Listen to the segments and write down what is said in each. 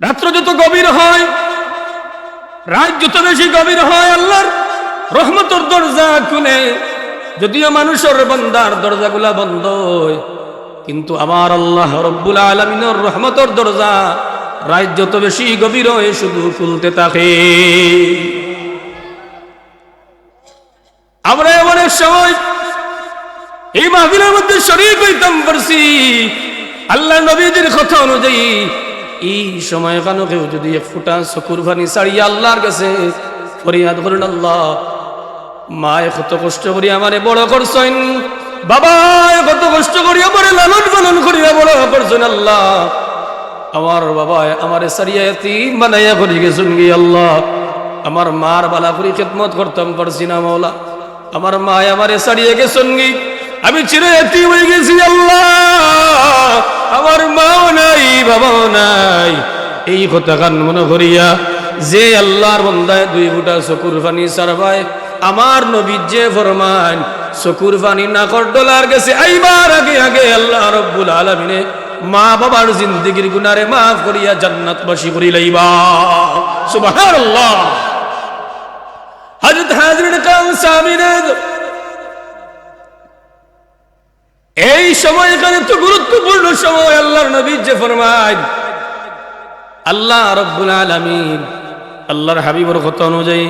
রাত্র যত গভীর হয়, রাত যত বেশি গভীর হয়, আল্লাহর রহমতর দরজা খুলে। যদিও মানুষের বন্দার দরজাগুলা বন্ধ কিন্তু আমার আল্লাহ রব্বুল আলমিনের রহমতর দরজা রাত যত বেশি গভীর হয়, শুধু খুলতে থাকে। আমরা এক সময় এই মাহফিলের মধ্যে শরীর হইতাম পারছি আল্লাহ নবীদের কথা অনুযায়ী এই সময় কেন কেউ যদি এক ফুটা চকুর ভানি ছাড়িয়ে আল্লাহর কাছে ফরিয়াদ করেন, আল্লাহ মায়ে কত কষ্ট করি আমারে বড় করছেন। বাবা কত কষ্ট করি আমারে লালন পালন করিয়া বড় করছেন, আল্লাহ। আমার বাবা আমারে সারিয়া এতিম বানাইয়া করি গেছেন গি আল্লাহ। আমার মার বালা করি খেদমত করতাম, পারছি না, মাওলা। আমার মা আমারে সারিয়ে গেছেন গি আমি চির এতিম হয়ে গেছি, আল্লাহ। আমার মাও নাই, বাবাও নাই। এই কথা কান মনে করিয়া যে আল্লাহর বন্দায় দুই ফুটা চকুর পানি সারবায়, আমার নবী যে ফরমান চকুর পানি নাকর ডলার গেছে আইবার আগে আগে আল্লাহ রব্বুল আলমিনে মা বাবার জিন্দগির গুনারে মাফ করিয়া জান্নাত বাসী করি লইবা। সুবহানাল্লাহ। হযরত হাজরিন কাম এই সময় এখানে তো গুরুত্বপূর্ণ সময়, আল্লাহর নবী যে ফরমায়, আল্লাহ রব্বুল আলামিন, আল্লাহর হাবিবর কথা অনুযায়ী,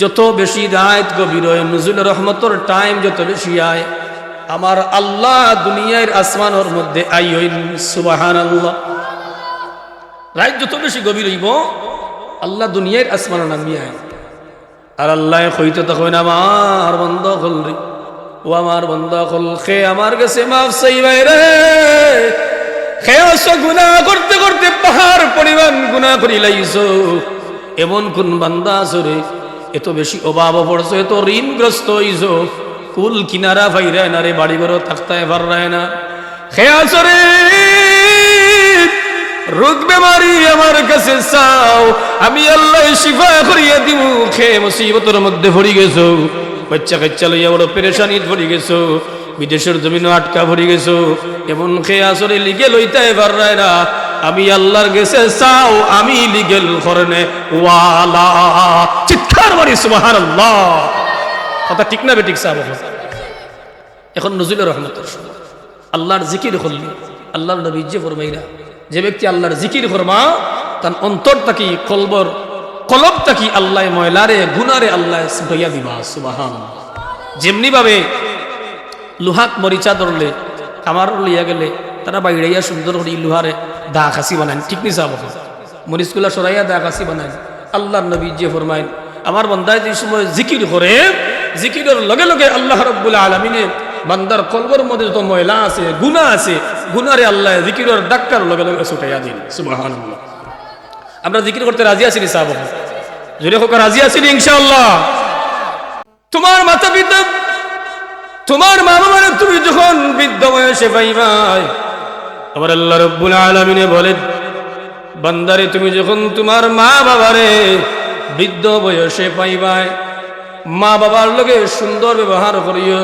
যত বেশি রাত গভীর হয় নজুল রহমতর টাইম যত বেশি আয়, আমার আল্লাহ দুনিয়ার আসমানোর মধ্যে আই হইন সুবাহান আল্লাহ রাত যত বেশি গভীর হইব, আল্লাহ দুনিয়ার আসমান নামিয়ে আয়। আর আল্লাহ কইতে তখন আমার বন্ধ হল রে। ও আমার বন্ধ হল খে আমার কাছে মাফ চাই রে। খে অস গুণা করতে করতে পাহাড় পরিমাণ গুণা করি লাইছো। এমন কোন বান্দা আসরে এত বেশি অভাব পড়ছো, এত ঋণগ্রস্ত হইছো। কুল কিনারা ভাইরা না রে, বাড়ি ঘর থাকতায় রায় না। খে আসরে রোগ বেমারি আমার কাছে চাও, আমি আল্লাহ শিফা করিয়া দিব খে মুসিবতের মধ্যে ভরি গেছো। বাচ্চা কাচ্চা লইয়া বড় পেরেশানি ভরি গেছো, বিদেশের জমিনও আটকা ভরি গেছো, এমন খে আসরে লিগে লইতে এবার রায়রা, আমি আল্লাহর গেছে চাও, আমি লিগেল করনে ওয়ালা। চিৎকার মারি সুবাহার কথা ঠিক না বেঠিক সাহেব এখন? নজরুলের রহমতের সময়। আল্লাহর জিকির করলি, আল্লাহর নবী যে ফরমাইরা, যে ব্যক্তি আল্লাহর জিকির ফরমা তার অন্তর তাকি কলবর কলব তাকি আল্লাহ ময়লারে, গুনারে আল্লাহ সুটাইয়া দিবা সুবাহান যেমনি ভাবে লোহাত মরিচা ধরলে কামার লইয়া গেলে, তারা বাইরাইয়া সুন্দর করে লোহারে দা খাসি বানায়, ঠিক নি চাব মরিচগুলা সরাইয়া দা খাসি বানায়। আল্লাহর নবী যে ফরমায় আমার বন্দায় যে সময় জিকির করে, জিকিরের লগে লগে আল্লাহ রব্বুল আলমিনে বান্দার কলবর মধ্যে যত ময়লা আছে গুণা আছে, গুনারে আল্লাহ জিকিরের ডাক্তার লগে লগে ছুটাইয়া দিন সুবাহান আমরা জিকির করতে রাজি আছি নি সাহাব? জোরে হোক রাজি আছি নি ইনশাআল্লাহ। তোমার মাতা পিতা, তোমার মা বাবারে তুমি যখন বৃদ্ধ বয়সে পাইবাই আমার আল্লাহ রব্বুল আলমিনে বলেন, বান্দারে, তুমি যখন তোমার মা বাবারে বৃদ্ধ বয়সে পাইবাই মা বাবার লগে সুন্দর ব্যবহার করিও,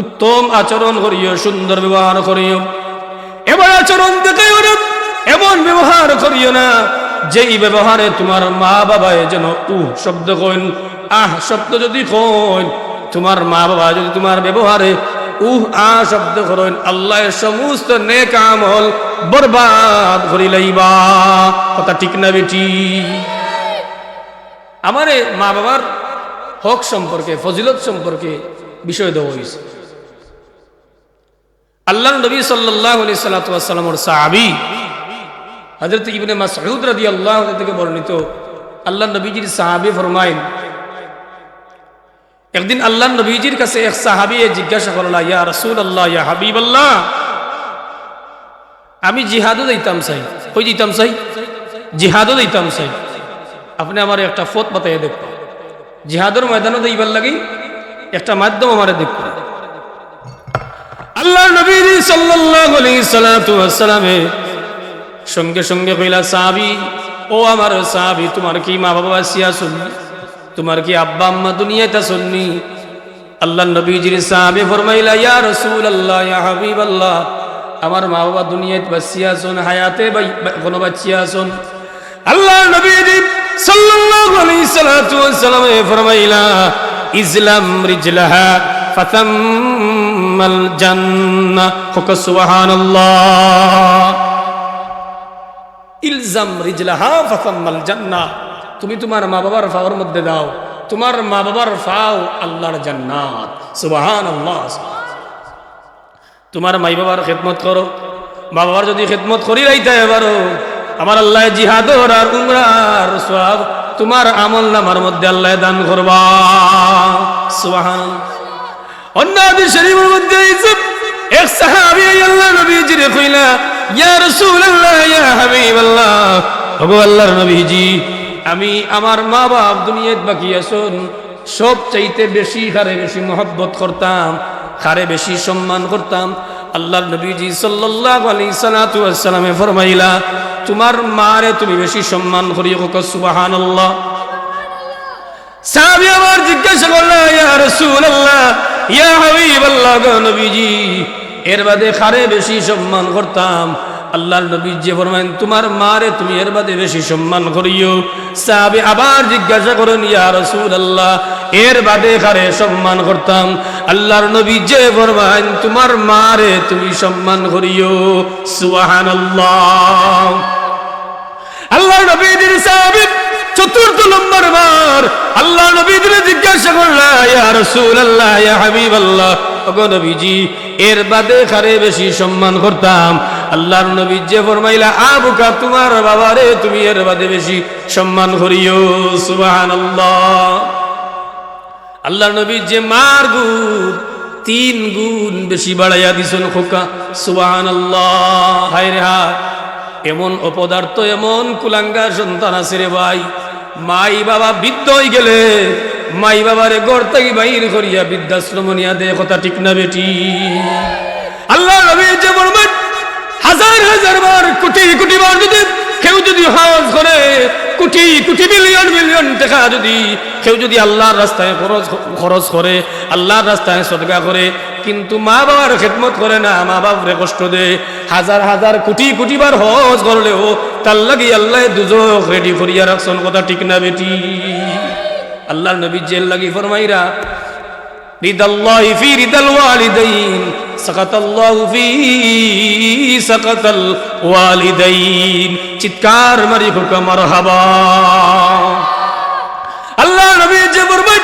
উত্তম আচরণ করিও, সুন্দর ব্যবহার করিও। এবার আচরণ দেখে এমন ব্যবহার করিও না যেই ব্যবহারে তোমার মা বাবায় যেন উ শব্দ কইন, আহ শব্দ যদি কইন, তোমার মা বাবা যদি তোমার ব্যবহারে উহ আ শব্দ করেন আল্লাহর সমস্ত নেক আমল বরবাদ করি লইবা। কথা ঠিক না বেটি? আমারে মা বাবার হক সম্পর্কে, ফজিলত সম্পর্কে বিষয় দেওয়া হয়েছে আল্লাহ নবী সাল্লাহ আলি সাল্লাতামর সাহাবি হজরত ইবনে মাসউদ রাদি আল্লাহ থেকে বর্ণিত, আল্লাহ নবীজির সাহাবি ফরমাইন একদিন আল্লাহ নবীজির কাছে এক সাহাবি জিজ্ঞাসা করলা, ইয়া রসুল আল্লাহ ইয়া হাবিব আল্লাহ আমি জিহাদও দিতাম চাই ওই দিতাম চাই জিহাদও দিতাম চাই আপনি আমার একটা ফত বাতাইয়া দেখবেন জিহাদের ময়দানও দিবার লাগি, একটা মাধ্যম আমার দেখবেন আল্লাহ নবী সাল্লাল্লাহু আলাইহি সাল্লাতু ওয়াসসালামে সঙ্গে সঙ্গে কইলা সাহাবী, ও আমার সাহাবী, তোমার কি মা বাবা আসিয়া শুননি? তোমার কি আব্বা আম্মা দুনিয়াতে শুননি আল্লাহ নবীজির সাহাবী ফরমাইলা, ইয়া রাসূলুল্লাহ, ইয়া হাবিবাল্লাহ, আমার মা বাবা দুনিয়াত বাঁচিয়ে আসুন, হায়াতে বা- কোনো বাঁচিয়ে আসুন। আল্লাহ নবী সাল্লাল্লাহু আলাইহি সাল্লাতু ওয়াসসালামে ফরমাইলা ইসলাম রিজলাহা ফাতাম্মাল জান্নাহ হুক সুবহানাল্লাহ। ইলজাম রিজলাহা ফাতাম্মাল জান্নাহ। তুমি তোমার মা বাবার ফাওয়ার মধ্যে দাও। তোমার মা বাবার ফাও আল্লাহর জান্নাত। সুবহানাল্লাহ। তোমার মাই বাবার খেদমত করো। মা বাবার যদি খেদমত করি রাইতে পারো। আমার আল্লাহ জিহাদর আর উমরার সব তোমার আমল নামার মধ্যে আল্লাহ দান করবা। সুবহান অন্য শরীফের মধ্যে এক সাহাবী আল্লাহ নবীজি রে কইলা আমি আমার মা বাপ দুনিয়াত বাকি আসুন সব চাইতে বেশি হারে বেশি মহব্বত করতাম, হারে বেশি সম্মান করতাম। আল্লাহর নবীজি ওয়াসসালামে ফরমাইলা, তোমার মারে তুমি বেশি সম্মান করিও আমার জিজ্ঞাসা এর বাদে খারে বেশি সম্মান করতাম? আল্লাহর নবী যে ফরমায়েন তোমার মারে তুমি এর বাদে বেশি সম্মান করিও। সাহাবী আবার জিজ্ঞাসা করেন, ইয়া রাসূলুল্লাহ, এর বাদে খারে সম্মান করতাম? আল্লাহর নবী যে ফরমায়েন তোমার মারে তুমি সম্মান করিও। সুবহানাল্লাহ। আল্লাহ নবীদের সাহাবী, চতুর্থ নম্বর বার আল্লাহ নবীদের জিজ্ঞাসা করলা ইয়া রাসূলুল্লাহ, ইয়া হাবিবাল্লাহ। ওগো নবীজি এর বাদে খারে বেশি সম্মান করতাম? আল্লাহর নবী যে ফরমাইলা, আবুকা, তোমার বাবারে তুমি এর বাদে বেশি সম্মান করিও। সুবহানাল্লাহ। আল্লাহর নবী যে মার গুণ, তিন গুণ বেশি বাড়াইয়া দিছেন খোকা। সুবহানাল্লাহ। হায় রে হায়, এমন অপদার্থ, এমন কুলাঙ্গার সন্তান আছে রে ভাই। মাই বাবা বৃদ্ধ হয়ে গেলে মাই বাবারে গড় থেকে বাইর করিয়া বৃদ্ধাশ্রম নিয়া দে, কথা ঠিক না বেটি। আল্লাহ নবী যে বলবেন, হাজার হাজার বার, কোটি কোটি বার যদি কেউ যদি হজ করে, কোটি কোটি মিলিয়ন মিলিয়ন টাকা যদি কেউ যদি আল্লাহর রাস্তায় খরচ খরচ করে, আল্লাহর রাস্তায় সদকা করে, কিন্তু মা বাবার খেদমত করে না, মা বাপরে কষ্ট দে। হাজার হাজার কোটি কোটি বার হজ করলেও তার লাগি আল্লাহ দুজক রেডি করিয়া রাখছেন, কথা ঠিক না বেটি। আল্লাহ নবী জেল লাগি ফরমাইরা, রিদাল্লাহি ফি রিদাল ওয়ালিদাইন, সাকাতাল্লাহু ফি সাকাতাল ওয়ালিদাইন। চিৎকার মারি ফুকা মারহাবা। আল্লাহ নবী যে ফরমাই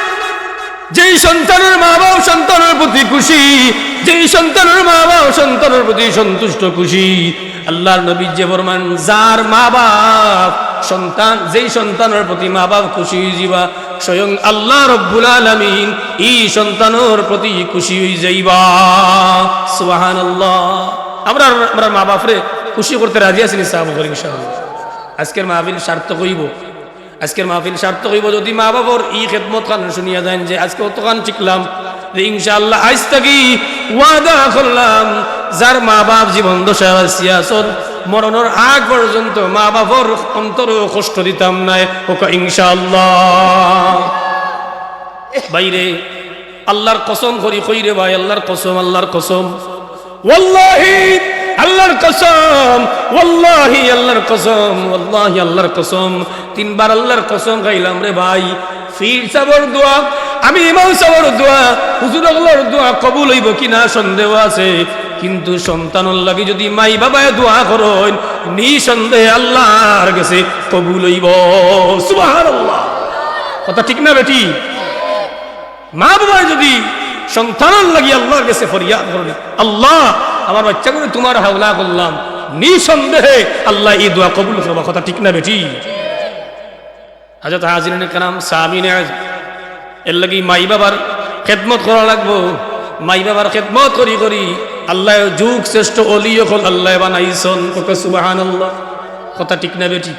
যেই সন্তানের মা বাবা সন্তানের প্রতি খুশি, যেই সন্তানের মা বাবা সন্তানের প্রতি সন্তুষ্ট খুশি। আল্লাহর নবী যে ফরমান যার মা বাপ সন্তান, যেই সন্তানের প্রতি মা বাপ খুশি জীবা স্বয়ং আল্লাহ রব্বুল আলামিন এই সন্তানের প্রতি খুশি হয়ে যাইবা। সুবহানাল্লাহ। আমরা আমরা মা বাপরে খুশি করতে রাজি আছি নিশ্চয় করি ইনশাআল্লাহ। আজকের মাহফিল সার্থক হইব। আজকের মাহফিল সার্থক হইব যদি মা বাবার ই খেদমত খান শুনিয়া দেন যে আজকে অতখান শিখলাম যে ইনশাআল্লাহ আজ থাকি ওয়াদা করলাম, যার মা বাপ জীবন দশা সিয়াসন মরণের আগ পর্যন্ত মা বাবার অন্তর কষ্ট দিতাম নাই। ওকে ইনশাআল্লাহ। বাইরে, আল্লাহর কসম করি কইরে ভাই, আল্লাহর কসম আল্লাহর কসম। ওয়াল্লাহি, আল্লাহর কসম, ওয়াল্লাহি, আল্লাহর কসম, ওয়াল্লাহি, আল্লাহর কসম। তিনবার আল্লাহর কসম গাইলাম রে ভাই। ফির সাবর দোয়া, আমি ইমাম সাবর দোয়া, হুজুর আল্লাহর দোয়া কবুল হইব কিনা সন্দেহ আছে। কিন্তু সন্তানর লাগি যদি মাই বাবায় দোয়া করেন, নিঃসন্দেহে আল্লাহর কাছে কবুল হইব। সুবহানাল্লাহ। কথা ঠিক না বেটি? মা বাবা যদি সন্তান লাগি আল্লাহর কাছে ফরিয়াদ করবে আল্লাহ, আমার বাচ্চা করে তোমার হাওলা করলাম, নিঃসন্দেহে আল্লাহ এই দোয়া কবুল করবা। কথা ঠিক না বেটি? হাজরত হাজিরিন কালাম সামিন এর লাগি মাই বাবার খেদমত করা লাগবো। মাই বাবার খেদমত করি করি আল্লাহ যুগ শ্রেষ্ঠ অলিও কল আল্লাহ বানাইছন সুবাহান আল্লাহ কথা ঠিক না বেটি